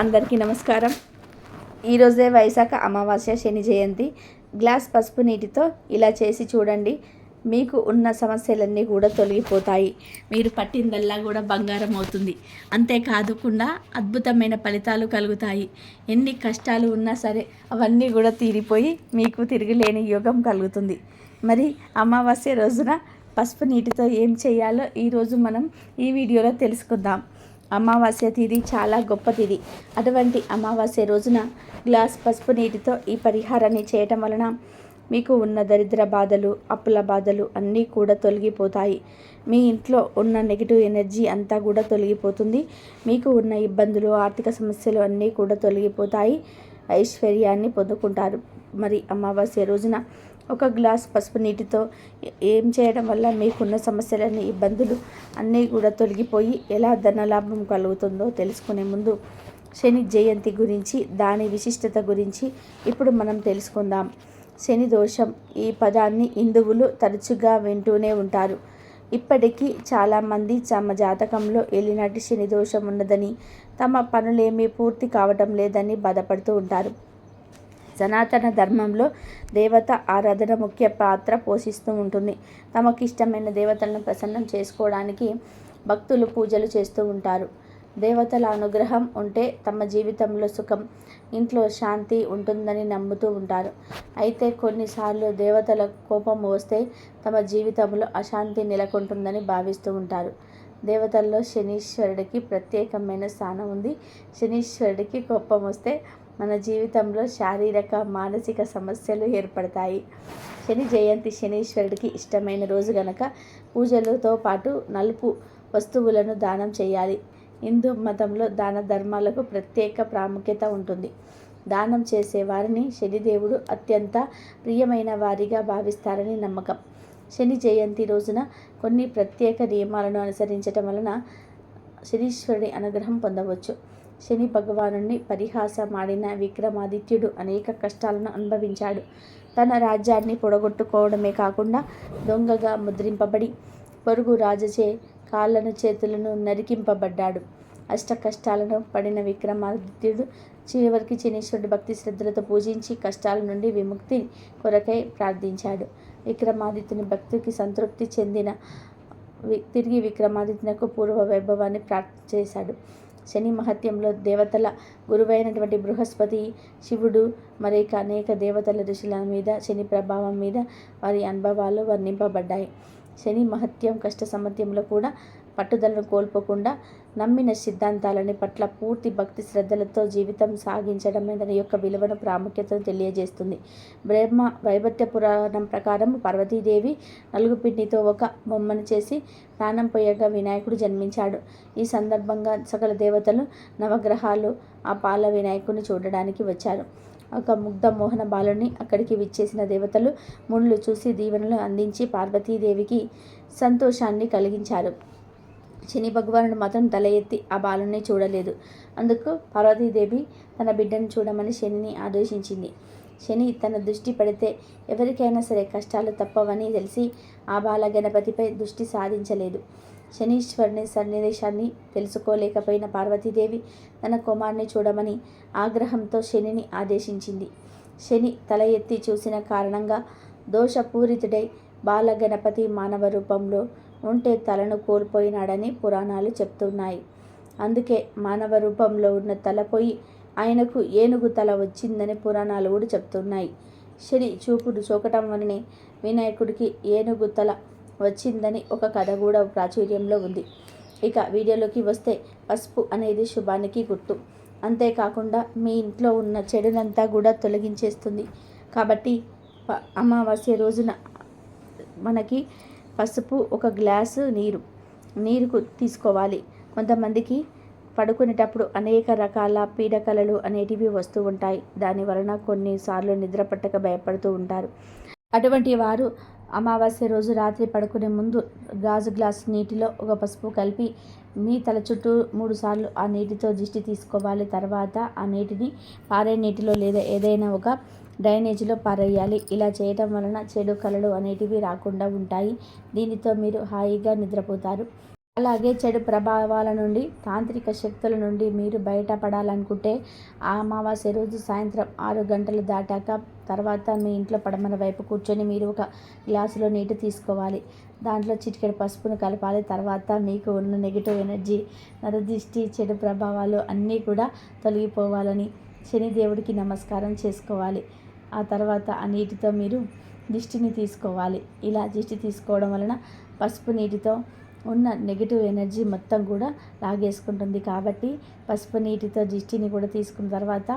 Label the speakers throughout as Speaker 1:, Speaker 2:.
Speaker 1: అందరికీ నమస్కారం. ఈరోజే వైశాఖ అమావాస్య శని జయంతి. గ్లాస్ పసుపు నీటితో ఇలా చేసి చూడండి. మీకు ఉన్న సమస్యలన్నీ కూడా తొలగిపోతాయి. మీరు పట్టిందల్లా కూడా బంగారం అవుతుంది. అంతేకాదుకుండా అద్భుతమైన ఫలితాలు కలుగుతాయి. ఎన్ని కష్టాలు ఉన్నా సరే అవన్నీ కూడా తీరిపోయి మీకు తిరిగిలేని యోగం కలుగుతుంది. మరి అమావాస్య రోజున పసుపు నీటితో ఏం చేయాలో ఈరోజు మనం ఈ వీడియోలో తెలుసుకుందాం. అమావాస్య తిథి చాలా గొప్ప తిథి అటువంటి అమావాస్య రోజున గ్లాస్ పసుపు నీటితో ఈ పరిహారాన్ని చేయటం వలన మీకు ఉన్న దరిద్ర బాధలు అప్పుల బాధలు అన్నీ కూడా తొలగిపోతాయి. మీ ఇంట్లో ఉన్న నెగిటివ్ ఎనర్జీ అంతా కూడా తొలగిపోతుంది. మీకు ఉన్న ఇబ్బందులు ఆర్థిక సమస్యలు అన్నీ కూడా తొలగిపోతాయి. ఐశ్వర్యాన్ని పొందుకుంటారు. మరి అమావాస్య రోజున ఒక గ్లాస్ పసుపు నీటితో ఏం చేయడం వల్ల మీకున్న సమస్యలన్నీ ఇబ్బందులు అన్నీ కూడా తొలగిపోయి ఎలా ధనలాభం కలుగుతుందో తెలుసుకునే ముందు శని జయంతి గురించి దాని విశిష్టత గురించి ఇప్పుడు మనం తెలుసుకుందాం. శని దోషం ఈ పదాన్ని హిందువులు తరచుగా వింటూనే ఉంటారు. ఇప్పటికీ చాలామంది తమ జాతకంలో ఏలినాటి శని దోషం ఉన్నదని తమ పనులేమీ పూర్తి కావటం లేదని బాధపడుతూ ఉంటారు. సనాతన ధర్మంలో దేవత ఆరాధన ముఖ్య పాత్ర పోషిస్తూ ఉంటుంది. తమకు ఇష్టమైన దేవతలను ప్రసన్నం చేసుకోవడానికి భక్తులు పూజలు చేస్తూ ఉంటారు. దేవతల అనుగ్రహం ఉంటే తమ జీవితంలో సుఖం ఇంట్లో శాంతి ఉంటుందని నమ్ముతూ ఉంటారు. అయితే కొన్నిసార్లు దేవతల కోపం వస్తే తమ జీవితంలో అశాంతి నెలకొంటుందని భావిస్తూ ఉంటారు. దేవతల్లో శనీశ్వరుడికి ప్రత్యేకమైన స్థానం ఉంది. శనీశ్వరుడికి కోపం వస్తే మన జీవితంలో శారీరక మానసిక సమస్యలు ఏర్పడతాయి. శని జయంతి శనీశ్వరుడికి ఇష్టమైన రోజు గనక పూజలతో పాటు నలుపు వస్తువులను దానం చేయాలి. హిందూ మతంలో దాన ధర్మాలకు ప్రత్యేక ప్రాముఖ్యత ఉంటుంది. దానం చేసే వారిని శనిదేవుడు అత్యంత ప్రియమైన వారిగా భావిస్తారని నమ్మకం. శని జయంతి రోజున కొన్ని ప్రత్యేక నియమాలను అనుసరించటం వలన శనీశ్వరుడి అనుగ్రహం పొందవచ్చు. శని భగవానుని పరిహాసమాడిన విక్రమాదిత్యుడు అనేక కష్టాలను అనుభవించాడు. తన రాజ్యాన్ని పొడగొట్టుకోవడమే కాకుండా దొంగగా ముద్రింపబడి పొరుగు రాజచే కాళ్ళను చేతులను నరికింపబడ్డాడు. అష్ట కష్టాలను పడిన విక్రమాదిత్యుడు చివరికి చినీశ్వరుడు భక్తి శ్రద్ధలతో పూజించి కష్టాల నుండి విముక్తి కొరకై ప్రార్థించాడు. విక్రమాదిత్యుని భక్తికి సంతృప్తి చెందిన తిరిగి విక్రమాదిత్యునకు పూర్వ వైభవాన్ని ప్రార్థన చేశాడు. శని మహత్యంలో దేవతల గురువైనటువంటి బృహస్పతి శివుడు మరిక అనేక దేవతల ఋషుల మీద శని ప్రభావం మీద వారి అనుభవాలు వర్ణింపబడ్డాయి. శని మహత్యం కష్ట సమత్యంలో కూడా పట్టుదలను కోల్పోకుండా నమ్మిన సిద్ధాంతాలని పట్ల పూర్తి భక్తి శ్రద్ధలతో జీవితం సాగించడమే దాని యొక్క విలువను ప్రాముఖ్యతను తెలియజేస్తుంది. బ్రహ్మ వైభత్య పురాణం ప్రకారం పార్వతీదేవి నలుగు పిండితో ఒక బొమ్మను చేసి ప్రాణం పోయగా వినాయకుడు జన్మించాడు. ఈ సందర్భంగా సకల దేవతలు నవగ్రహాలు ఆ పాల వినాయకుడిని చూడడానికి వచ్చారు. ఒక ముగ్ధ మోహన బాలుని అక్కడికి విచ్చేసిన దేవతలు ముళ్ళు చూసి దీవెనలు అందించి పార్వతీదేవికి సంతోషాన్ని కలిగించారు. శని భగవానుడు మాత్రం తల ఎత్తి ఆ బాలుని చూడలేదు. అందుకు పార్వతీదేవి తన బిడ్డను చూడమని శనిని ఆదేశించింది. శని తన దృష్టి పడితే ఎవరికైనా సరే కష్టాలు తప్పవని తెలిసి ఆ బాల గణపతిపై దృష్టి సాధించలేదు. శనీశ్వరుని సన్నివేశాన్ని తెలుసుకోలేకపోయిన పార్వతీదేవి తన కుమార్ని చూడమని ఆగ్రహంతో శనిని ఆదేశించింది. శని తల ఎత్తి చూసిన కారణంగా దోషపూరితుడై బాలగణపతి మానవ రూపంలో ఉంటే తలను కోల్పోయినాడని పురాణాలు చెప్తున్నాయి. అందుకే మానవ రూపంలో ఉన్న తల పోయి ఆయనకు ఏనుగు తల వచ్చిందని పురాణాలు కూడా చెప్తున్నాయి. శని చూపుడు చూకటం వలనే వినాయకుడికి ఏనుగు తల వచ్చిందని ఒక కథ కూడా ప్రాచుర్యంలో ఉంది. ఇక వీడియోలోకి వస్తే పసుపు అనేది శుభానికి గుర్తు. అంతేకాకుండా మీ ఇంట్లో ఉన్న చెడునంతా కూడా తొలగించేస్తుంది. కాబట్టి అమావాస్య రోజున మనకి పసుపు ఒక గ్లాసు నీరు నీరుకు తీసుకోవాలి. కొంతమందికి పడుకునేటప్పుడు అనేక రకాల పీడకలలు అనేటివి వస్తూ ఉంటాయి. దాని వలన కొన్నిసార్లు నిద్ర పట్టక భయపడుతూ ఉంటారు. అటువంటి వారు అమావాస్య రోజు రాత్రి పడుకునే ముందు గాజు గ్లాస్ నీటిలో ఒక పసుపు కలిపి మీ తల చుట్టూ మూడు సార్లు ఆ నీటితో దిష్టి తీసుకోవాలి. తర్వాత ఆ నీటిని పారే నీటిలో లేదా ఏదైనా ఒక డ్రైనేజీలో పారేయాలి. ఇలా చేయటం వలన చెడు కళలు అనేటివి రాకుండా ఉంటాయి. దీనితో మీరు హాయిగా నిద్రపోతారు. అలాగే చెడు ప్రభావాల నుండి తాంత్రిక శక్తుల నుండి మీరు బయటపడాలనుకుంటే ఆ అమావాస్య రోజు సాయంత్రం ఆరు గంటలు దాటాక తర్వాత మీ ఇంట్లో పడమర వైపు కూర్చొని మీరు ఒక గ్లాసులో నీటి తీసుకోవాలి. దాంట్లో చిటికెడు పసుపును కలపాలి. తర్వాత మీకు ఉన్న నెగిటివ్ ఎనర్జీ నరదిష్టి చెడు ప్రభావాలు అన్నీ కూడా తొలగిపోవాలని శనిదేవుడికి నమస్కారం చేసుకోవాలి. ఆ తర్వాత ఆ నీటితో మీరు దిష్టిని తీసుకోవాలి. ఇలా దిష్టి తీసుకోవడం వలన పసుపు నీటితో ఉన్న నెగిటివ్ ఎనర్జీ మొత్తం కూడా లాగేసుకుంటుంది. కాబట్టి పసుపు నీటితో దిష్టిని కూడా తీసుకున్న తర్వాత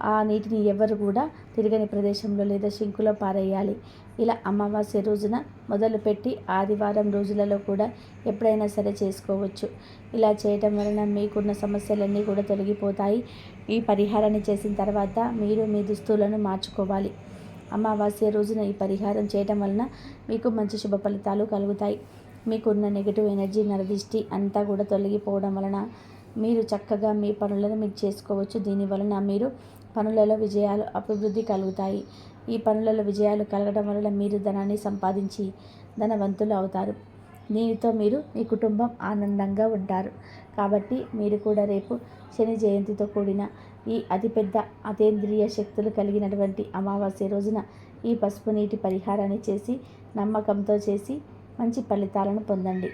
Speaker 1: ఆ నీటిని ఎవరు కూడా తిరగని ప్రదేశంలో లేదా షింకులో పారేయాలి. ఇలా అమావాస్య రోజున మొదలుపెట్టి ఆదివారం రోజులలో కూడా ఎప్పుడైనా సరే చేసుకోవచ్చు. ఇలా చేయటం వలన మీకున్న సమస్యలన్నీ కూడా తొలగిపోతాయి. ఈ పరిహారాన్ని చేసిన తర్వాత మీరు మీ దుస్తులను మార్చుకోవాలి. అమావాస్య రోజున ఈ పరిహారం చేయటం వలన మీకు మంచి శుభ ఫలితాలు కలుగుతాయి. మీకున్న నెగిటివ్ ఎనర్జీ నరదిష్టి అంతా కూడా తొలగిపోవడం వలన మీరు చక్కగా మీ పనులను మీరు చేసుకోవచ్చు. దీని వలన మీరు పనులలో విజయాలు అభివృద్ధి కలుగుతాయి. ఈ పనులలో విజయాలు కలగడం వలన మీరు ధనాన్ని సంపాదించి ధనవంతులు అవుతారు. దీనితో మీరు మీ కుటుంబం ఆనందంగా ఉంటారు. కాబట్టి మీరు కూడా రేపు శని జయంతితో కూడిన ఈ అతిపెద్ద అతేంద్రియ శక్తులు కలిగినటువంటి అమావాస్య రోజున ఈ పసుపు నీటి పరిహారాన్ని చేసి నమ్మకంతో చేసి మంచి ఫలితాలను పొందండి.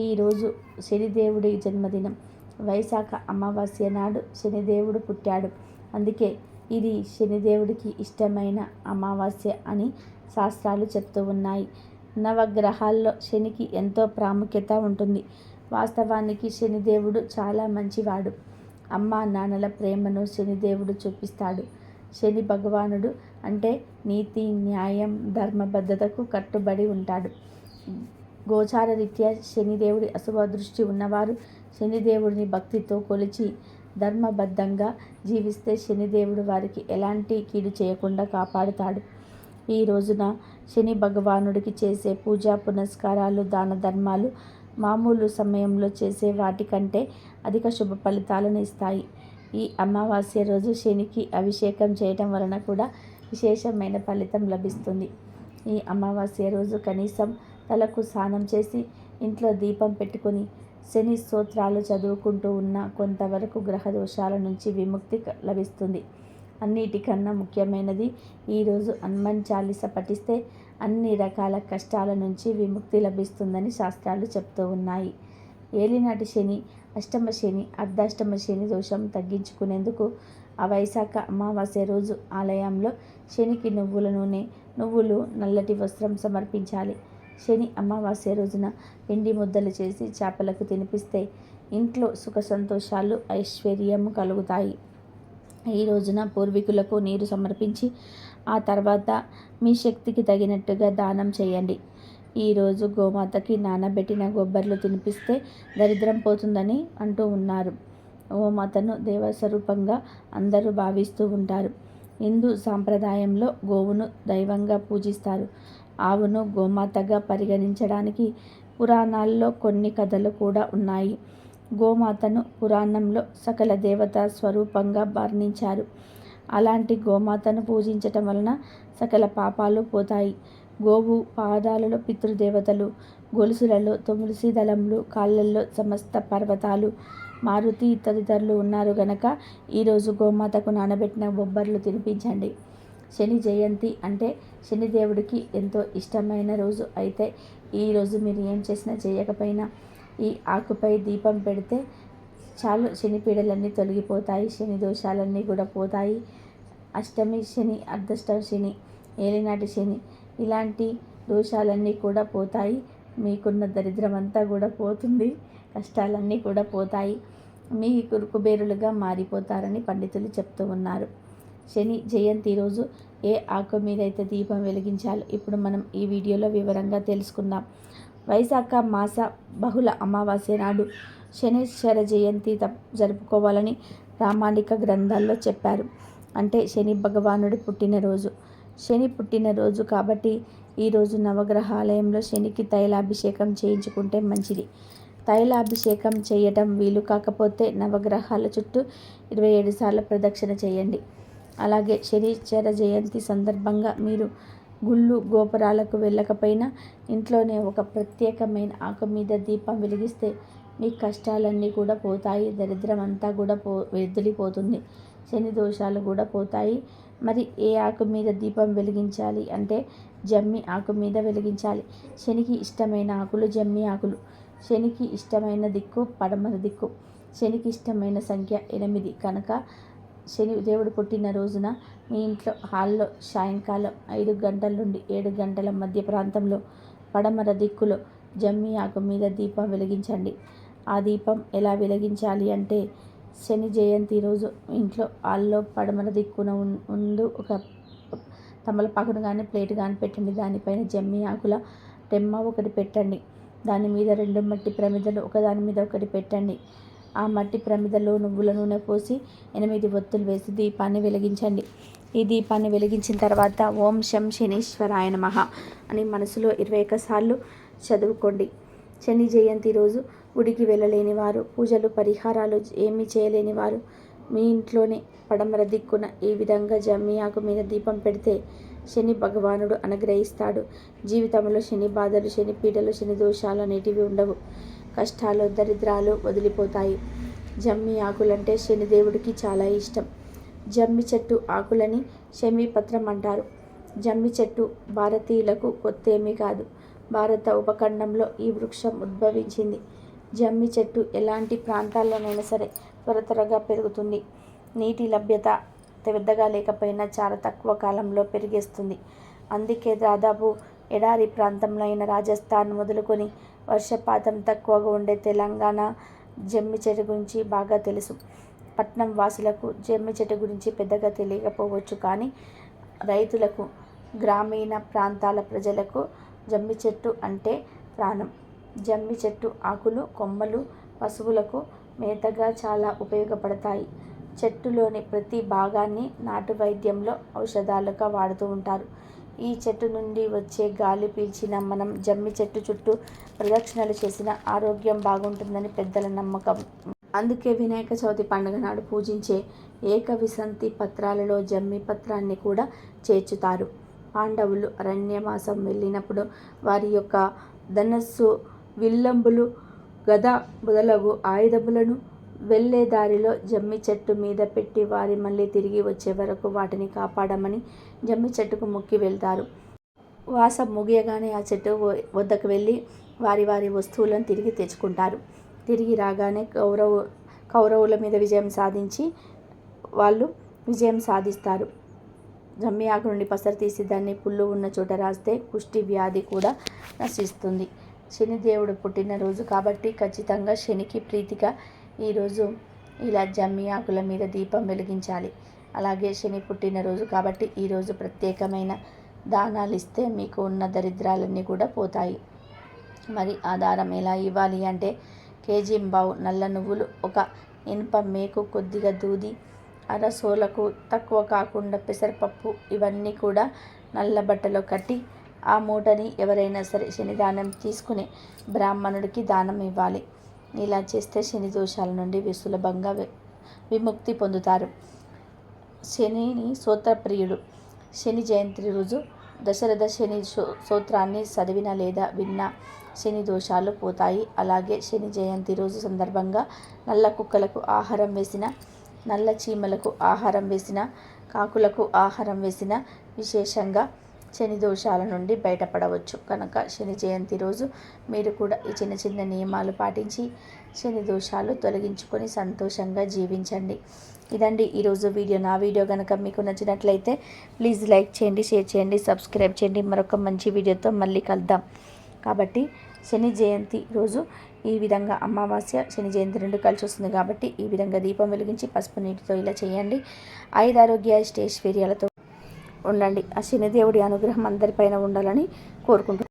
Speaker 1: ఈరోజు శనిదేవుడి జన్మదినం. వైశాఖ అమావాస్య నాడు శనిదేవుడు పుట్టాడు. అందుకే ఇది శనిదేవుడికి ఇష్టమైన అమావాస్య అని శాస్త్రాలు చెప్తూ ఉన్నాయి. నవగ్రహాల్లో శనికి ఎంతో ప్రాముఖ్యత ఉంటుంది. వాస్తవానికి శనిదేవుడు చాలా మంచివాడు. అమ్మ నాన్నల ప్రేమను శనిదేవుడు చూపిస్తాడు. శని భగవానుడు అంటే నీతి న్యాయం ధర్మబద్ధతకు కట్టుబడి ఉంటాడు. గోచార రీత్యా శనిదేవుడి అశుభ దృష్టి ఉన్నవారు శనిదేవుడిని భక్తితో కొలిచి ధర్మబద్ధంగా జీవిస్తే శనిదేవుడు వారికి ఎలాంటి కీడు చేయకుండా కాపాడుతాడు. ఈ రోజున శని భగవానుడికి చేసే పూజా పునస్కారాలు దాన ధర్మాలు మామూలు సమయంలో చేసే వాటికంటే అధిక శుభ ఫలితాలను ఇస్తాయి. ఈ అమావాస్య రోజు శనికి అభిషేకం చేయటం వలన కూడా విశేషమైన ఫలితం లభిస్తుంది. ఈ అమావాస్య రోజు కనీసం తలకు స్నానం చేసి ఇంట్లో దీపం పెట్టుకొని శని స్తోత్రాలు చదువుకుంటూ ఉన్న కొంతవరకు గ్రహ దోషాల నుంచి విముక్తి లభిస్తుంది. అన్నిటికన్నా ముఖ్యమైనది ఈరోజు హనుమాన్ చాలీస పఠిస్తే అన్ని రకాల కష్టాల నుంచి విముక్తి లభిస్తుందని శాస్త్రాలు చెప్తూ ఉన్నాయి. ఏలినాటి శని అష్టమ శని అర్ధాష్టమ శని దోషం తగ్గించుకునేందుకు ఆ వైశాఖ అమావాస్య రోజు ఆలయంలో శనికి నువ్వుల నూనె నువ్వులు నల్లటి వస్త్రం సమర్పించాలి. శని అమావాస్య రోజున పిండి ముద్దలు చేసి చేపలకు తినిపిస్తే ఇంట్లో సుఖ సంతోషాలు ఐశ్వర్యము కలుగుతాయి. ఈ రోజున పూర్వీకులకు నీరు సమర్పించి ఆ తర్వాత మీ శక్తికి తగినట్టుగా దానం చేయండి. ఈరోజు గోమాతకి నానబెట్టిన గొబ్బర్లు తినిపిస్తే దరిద్రం పోతుందని అంటూ ఉన్నారు. గోమాతను దేవస్వరూపంగా అందరూ భావిస్తూ ఉంటారు. హిందూ సాంప్రదాయంలో గోవును దైవంగా పూజిస్తారు. ఆవును గోమాతగా పరిగణించడానికి పురాణాల్లో కొన్ని కథలు కూడా ఉన్నాయి. గోమాతను పురాణంలో సకల దేవత స్వరూపంగా వర్ణించారు. అలాంటి గోమాతను పూజించటం వలన సకల పాపాలు పోతాయి. గోవు పాదాలలో పితృదేవతలు గొలుసులలో తులసి దళములు కాళ్ళల్లో సమస్త పర్వతాలు మారుతి తదితరులు ఉన్నారు గనక ఈరోజు గోమాతకు నానబెట్టిన బొబ్బర్లు తినిపించండి. శని జయంతి అంటే శనిదేవుడికి ఎంతో ఇష్టమైన రోజు. అయితే ఈరోజు మీరు ఏం చేసినా చేయకపోయినా ఈ ఆకుపై దీపం పెడితే చాలు శని పీడలన్నీ తొలగిపోతాయి శని దోషాలన్నీ కూడా పోతాయి. అష్టమి శని అర్ధష్టమి శని ఏలినాటి శని ఇలాంటి దోషాలన్నీ కూడా పోతాయి. మీకున్న దరిద్రం అంతా కూడా పోతుంది కష్టాలన్నీ కూడా పోతాయి. మీ కురుకుబేరులుగా మారిపోతారని పండితులు చెప్తూ ఉన్నారు. శని జయంతి రోజు ఏ ఆకు మీద అయితే దీపం వెలిగించాలో ఇప్పుడు మనం ఈ వీడియోలో వివరంగా తెలుసుకుందాం. వైశాఖ మాస బహుళ అమావాస్య నాడు శనిశ్వర జయంతి జరుపుకోవాలని ప్రామాణిక గ్రంథాల్లో చెప్పారు. అంటే శని భగవానుడు పుట్టినరోజు. శని పుట్టినరోజు కాబట్టి ఈరోజు నవగ్రహాలయంలో శనికి తైలాభిషేకం చేయించుకుంటే మంచిది. తైలాభిషేకం చేయటం వీలు కాకపోతే నవగ్రహాల చుట్టూ ఇరవై ఏడు సార్లు ప్రదక్షిణ చేయండి. అలాగే శనిచర జయంతి సందర్భంగా మీరు గుళ్ళు గోపురాలకు వెళ్ళకపోయినా ఇంట్లోనే ఒక ప్రత్యేకమైన ఆకు మీద దీపం వెలిగిస్తే మీ కష్టాలన్నీ కూడా పోతాయి దరిద్రం అంతా కూడా పో వెదిలిపోతుంది శని దోషాలు కూడా పోతాయి. మరి ఏ ఆకు మీద దీపం వెలిగించాలి అంటే జమ్మి ఆకు మీద వెలిగించాలి. శనికి ఇష్టమైన ఆకులు జమ్మి ఆకులు. శనికి ఇష్టమైన దిక్కు పడమర దిక్కు. శనికి ఇష్టమైన సంఖ్య ఎనిమిది కనుక శని దేవుడు పుట్టిన రోజున మీ ఇంట్లో హాల్లో సాయంకాలం ఐదు గంటల నుండి ఏడు గంటల మధ్య ప్రాంతంలో పడమర దిక్కులో జమ్మి ఆకు మీద దీపం వెలిగించండి. ఆ దీపం ఎలా వెలిగించాలి అంటే శని జయంతి రోజు ఇంట్లో హాల్లో పడమర దిక్కున ముందు ఒక తమలపాకును కానీ ప్లేట్ కానీ పెట్టండి. దానిపైన జమ్మి ఆకుల టెమ్మ ఒకటి పెట్టండి. దాని మీద రెండు మట్టి ప్రమిదలు ఒకదాని మీద ఒకటి పెట్టండి. ఆ మట్టి ప్రమిదలో నువ్వుల నూనె పోసి ఎనిమిది ఒత్తులు వేసి దీపాన్ని వెలిగించండి. ఈ దీపాన్ని వెలిగించిన తర్వాత ఓం శం శనీశ్వరాయ నమః అని మనసులో ఇరవై సార్లు చదువుకోండి. శని జయంతి రోజు గుడికి వెళ్ళలేని వారు పూజలు పరిహారాలు ఏమీ చేయలేని వారు మీ ఇంట్లోనే పడమర దిక్కున ఈ విధంగా జమ్మి ఆకు మీద దీపం పెడితే శని భగవానుడు అనుగ్రహిస్తాడు. జీవితంలో శని బాధలు శని పీడలు శని దోషాలు అనేటివి ఉండవు. కష్టాలు దరిద్రాలు వదిలిపోతాయి. జమ్మి ఆకులంటే శనిదేవుడికి చాలా ఇష్టం. జమ్మి చెట్టు ఆకులని శమీపత్రం అంటారు. జమ్మి చెట్టు భారతీయులకు కొత్తేమీ కాదు. భారత ఉపఖండంలో ఈ వృక్షం ఉద్భవించింది. జమ్మి చెట్టు ఎలాంటి ప్రాంతాల్లోనైనా సరే త్వర త్వరగా పెరుగుతుంది. నీటి లభ్యత పెద్దగా లేకపోయినా చాలా తక్కువ కాలంలో పెరిగేస్తుంది. అందుకే దాదాపు ఎడారి ప్రాంతంలో అయిన రాజస్థాన్ మొదలుకొని వర్షపాతం తక్కువగా ఉండే తెలంగాణ జమ్మి చెట్టు గురించి బాగా తెలుసు. పట్నం వాసులకు జమ్మి చెట్టు గురించి పెద్దగా తెలియకపోవచ్చు కానీ రైతులకు గ్రామీణ ప్రాంతాల ప్రజలకు జమ్మి చెట్టు అంటే ప్రాణం. జమ్మి చెట్టు ఆకులు కొమ్మలు పశువులకు మేతగా చాలా ఉపయోగపడతాయి. చెట్టులోని ప్రతి భాగాన్ని నాటు వైద్యంలో ఔషధాలుగా వాడుతూ ఉంటారు. ఈ చెట్టు నుండి వచ్చే గాలి పీల్చిన మనం జమ్మి చెట్టు చుట్టూ ప్రదక్షిణలు చేసిన ఆరోగ్యం బాగుంటుందని పెద్దల నమ్మకం. అందుకే వినాయక చవితి పండుగ నాడు పూజించే ఏకవిసంతి పత్రాలలో జమ్మి పత్రాన్ని కూడా చేర్చుతారు. పాండవులు అరణ్యమాసం వెళ్ళినప్పుడు వారి యొక్క ధనస్సు విల్లంబులు గద మొదలగు ఆయుధములను వెళ్ళే దారిలో జమ్మి చెట్టు మీద పెట్టి వారి మళ్ళీ తిరిగి వచ్చే వరకు వాటిని కాపాడమని జమ్మి చెట్టుకు మొక్కి వెళ్తారు. వాసం ముగియగానే ఆ చెట్టు వద్దకు వెళ్ళి వారి వారి వస్తువులను తిరిగి తెచ్చుకుంటారు. తిరిగి రాగానే కౌరవ కౌరవుల మీద విజయం సాధించి వాళ్ళు విజయం సాధిస్తారు. జమ్మి ఆకు నుండి పసరు తీసి దాన్ని పుల్లు ఉన్న చోట రాస్తే కుష్టి వ్యాధి కూడా నశిస్తుంది. శనిదేవుడు పుట్టినరోజు కాబట్టి ఖచ్చితంగా శనికి ప్రీతిగా ఈరోజు ఇలా జమ్మి ఆకుల మీద దీపం వెలిగించాలి. అలాగే శని పుట్టినరోజు కాబట్టి ఈరోజు ప్రత్యేకమైన దానాలు ఇస్తే మీకు ఉన్న దరిద్రాలన్నీ కూడా పోతాయి. మరి ఆ దారం ఎలా ఇవ్వాలి అంటే కేజీ బావు నల్ల నువ్వులు ఒక ఇనుప మేకు కొద్దిగా దూది అరసోలకు తక్కువ కాకుండా పెసరపప్పు ఇవన్నీ కూడా నల్ల బట్టలో కట్టి ఆ మూటని ఎవరైనా సరే శనిదానం తీసుకుని బ్రాహ్మణుడికి దానం ఇవ్వాలి. ఇలా చేస్తే శని దోషాల నుండి సులభంగా విముక్తి పొందుతారు. శనిని సూత్రప్రియుడు శని జయంతి రోజు దశరథ శని సూత్రాన్ని చదివిన లేదా విన్న శని దోషాలు పోతాయి. అలాగే శని జయంతి రోజు సందర్భంగా నల్ల కుక్కలకు ఆహారం వేసిన నల్ల చీమలకు ఆహారం వేసిన కాకులకు ఆహారం వేసిన విశేషంగా శని దోషాల నుండి బయటపడవచ్చు. కనుక శని జయంతి రోజు మీరు కూడా ఈ చిన్న చిన్న నియమాలు పాటించి శని దోషాలు తొలగించుకొని సంతోషంగా జీవించండి. ఇదండి ఈరోజు వీడియో. నా వీడియో కనుక మీకు నచ్చినట్లయితే ప్లీజ్ లైక్ చేయండి షేర్ చేయండి సబ్స్క్రైబ్ చేయండి. మరొక మంచి వీడియోతో మళ్ళీ కలుద్దాం. కాబట్టి శని జయంతి రోజు ఈ విధంగా అమావాస్య శని జయంతి రెండు కలిసి వస్తుంది కాబట్టి ఈ విధంగా దీపం వెలిగించి పసుపు నీటితో ఇలా చేయండి. ఐదారోగ్య ఆరోగ్య వీర్యాలతో ఉండండి. ఆ శనిదేవుడి అనుగ్రహం అందరిపైన ఉండాలని కోరుకుంటున్నాను